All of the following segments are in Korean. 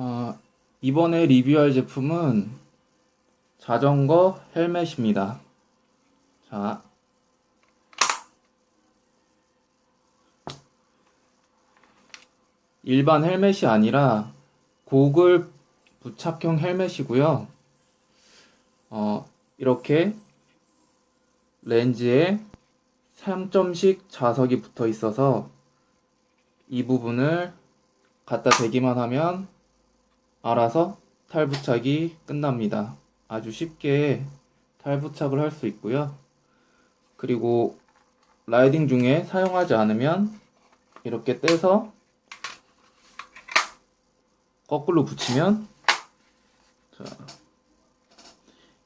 어, 이번에 리뷰할 제품은 자전거 헬멧입니다. 자, 일반 헬멧이 아니라 고글 부착형 헬멧이고요. 어, 이렇게 렌즈에 3점씩 자석이 붙어 있어서 이 부분을 갖다 대기만 하면 알아서 탈부착이 끝납니다. 아주 쉽게 탈부착을 할 수 있고요. 그리고 라이딩 중에 사용하지 않으면 이렇게 떼서 거꾸로 붙이면 자,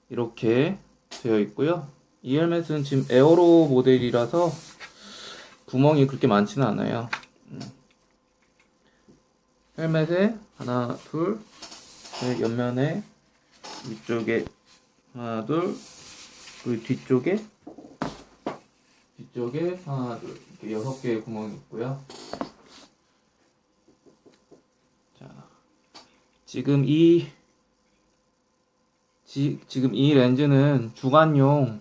이렇게 되어 있고요. 이 헬멧은 지금 에어로 모델이라서 구멍이 그렇게 많지는 않아요. 음. 헬멧에 하나, 둘, 셋, 옆면에 위쪽에 하나, 둘, 그리고 뒤쪽에 뒤쪽에 하나, 둘, 이렇게 여섯 개의 구멍이 있고요. 자, 지금 이 지, 지금 이 렌즈는 주간용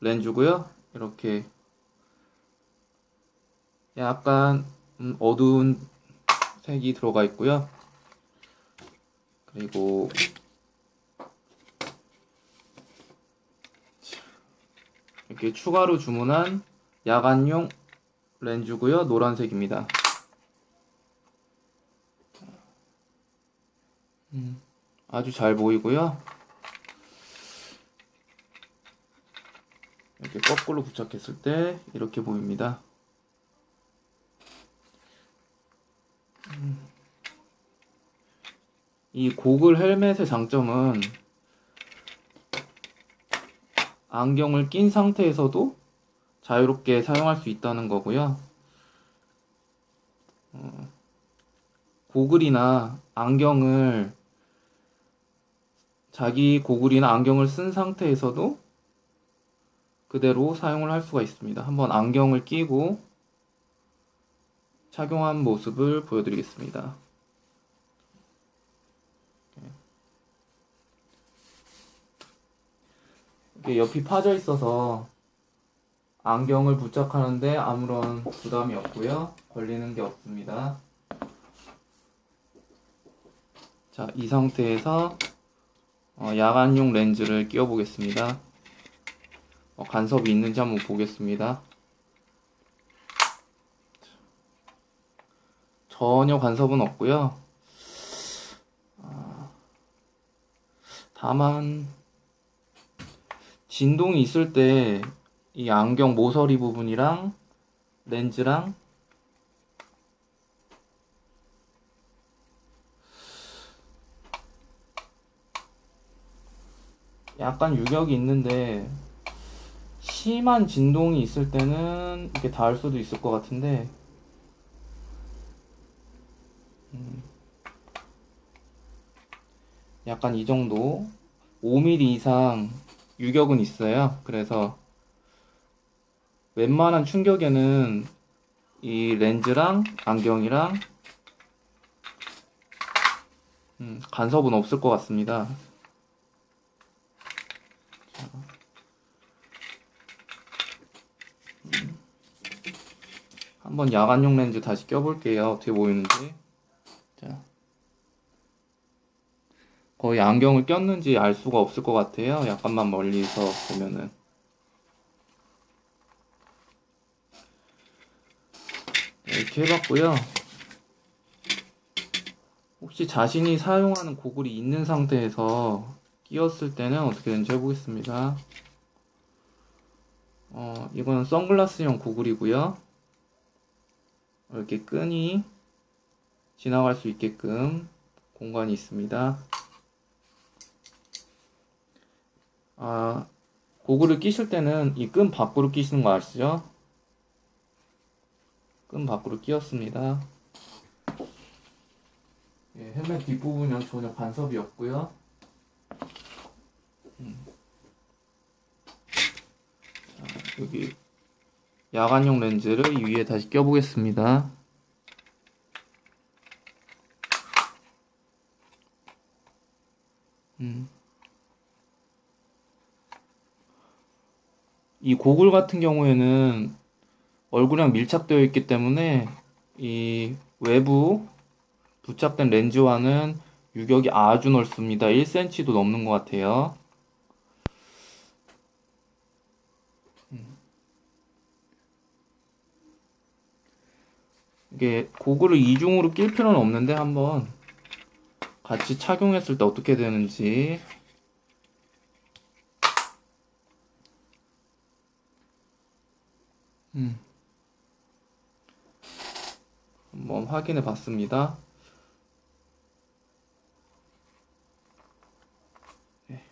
렌즈고요. 이렇게 약간 음, 어두운 색이 들어가 있고요. 그리고 이렇게 추가로 주문한 야간용 렌즈고요. 노란색입니다. 음, 아주 잘 보이고요. 이렇게 거꾸로 부착했을 때 이렇게 보입니다. 이 고글 헬멧의 장점은 안경을 낀 상태에서도 자유롭게 사용할 수 있다는 거고요. 어, 고글이나 안경을 자기 고글이나 안경을 쓴 상태에서도 그대로 사용을 할 수가 있습니다. 한번 안경을 끼고 착용한 모습을 보여드리겠습니다. 옆이 파져 있어서 안경을 부착하는데 아무런 부담이 없고요. 걸리는 게 없습니다. 자, 이 상태에서 어, 야간용 렌즈를 끼워 보겠습니다. 어, 간섭이 있는지 한번 보겠습니다. 전혀 간섭은 없고요. 아, 다만 진동이 있을 때 이 안경 모서리 부분이랑 렌즈랑 약간 유격이 있는데 심한 진동이 있을 때는 이렇게 닿을 수도 있을 것 같은데 음, 약간 이 정도. 5mm 이상 유격은 있어요. 그래서 웬만한 충격에는 이 렌즈랑 안경이랑 음, 간섭은 없을 것 같습니다. 자. 음. 한번 야간용 렌즈 다시 껴볼게요. 어떻게 보이는지. 자. 거의 안경을 꼈는지 알 수가 없을 것 같아요. 약간만 멀리서 보면은. 네, 이렇게 해봤고요. 혹시 자신이 사용하는 고글이 있는 상태에서 끼웠을 때는 어떻게 되는지 해보겠습니다. 어, 이거는 선글라스용 고글이고요. 이렇게 끈이 지나갈 수 있게끔 공간이 있습니다. 아, 고글을 끼실 때는 이 끈 밖으로 끼시는 거 아시죠? 끈 밖으로 끼웠습니다. 예, 헬멧 뒷부분은 전혀 간섭이 없고요. 음. 자, 여기 야간용 렌즈를 이 위에 다시 껴보겠습니다. 음. 이 고글 같은 경우에는 얼굴이랑 밀착되어 있기 때문에 이 외부 부착된 렌즈와는 유격이 아주 넓습니다. 1cm도 넘는 것 같아요. 음. 이게 고글을 이중으로 낄 필요는 없는데 한번 같이 착용했을 때 어떻게 되는지 음. 한번 확인해 봤습니다. 네.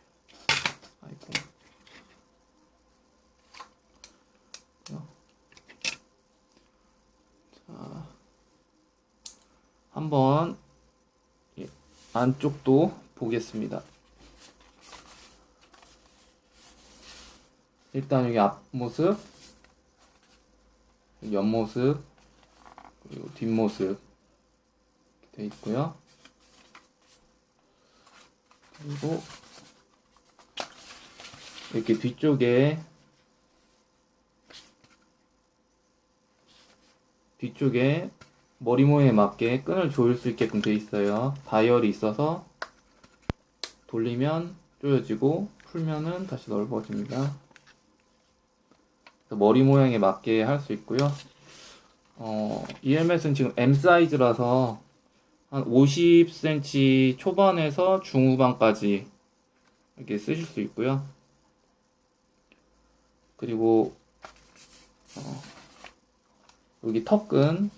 자, 한번 이 안쪽도 보겠습니다. 일단 여기 앞모습, 옆모습, 그리고 뒷모습 돼 있고요. 그리고 이렇게 뒤쪽에 뒤쪽에 머리 모양에 맞게 끈을 조일 수 있게끔 돼 있어요. 다이얼이 있어서 돌리면 조여지고 풀면은 다시 넓어집니다. 머리 모양에 맞게 할 수 있고요. 어, 이 헬멧은 지금 M 사이즈라서 한 50cm 초반에서 중후반까지 이렇게 쓰실 수 있고요. 그리고 어, 여기 턱끈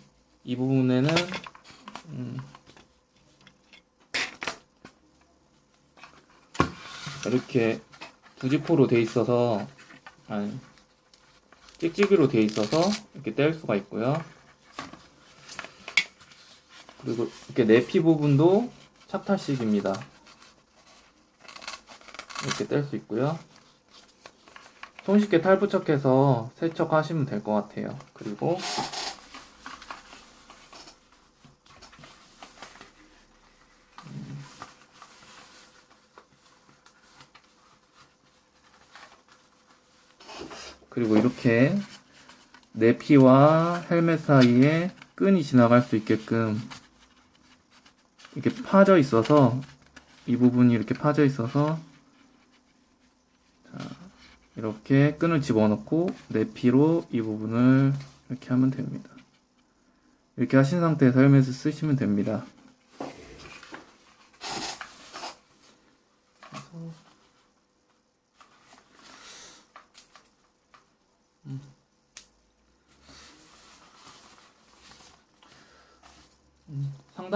이 부분에는 음, 이렇게 부지포로 돼 있어서 아니 찍찍이로 돼 있어서 이렇게 뗄 수가 있고요. 그리고 이렇게 내피 부분도 착탈식입니다. 이렇게 뗄 수 있고요. 손쉽게 탈부착해서 세척하시면 될 것 같아요. 그리고 그리고 이렇게 내피와 헬멧 사이에 끈이 지나갈 수 있게끔 이렇게 파져 있어서 이 부분이 이렇게 파져 있어서 자, 이렇게 끈을 집어넣고 내피로 이 부분을 이렇게 하면 됩니다. 이렇게 하신 상태에서 헬멧을 쓰시면 됩니다.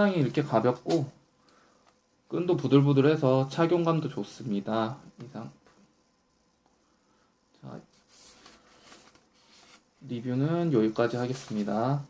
상당히 이렇게 가볍고 끈도 부들부들해서 착용감도 좋습니다. 이상 자 리뷰는 여기까지 하겠습니다.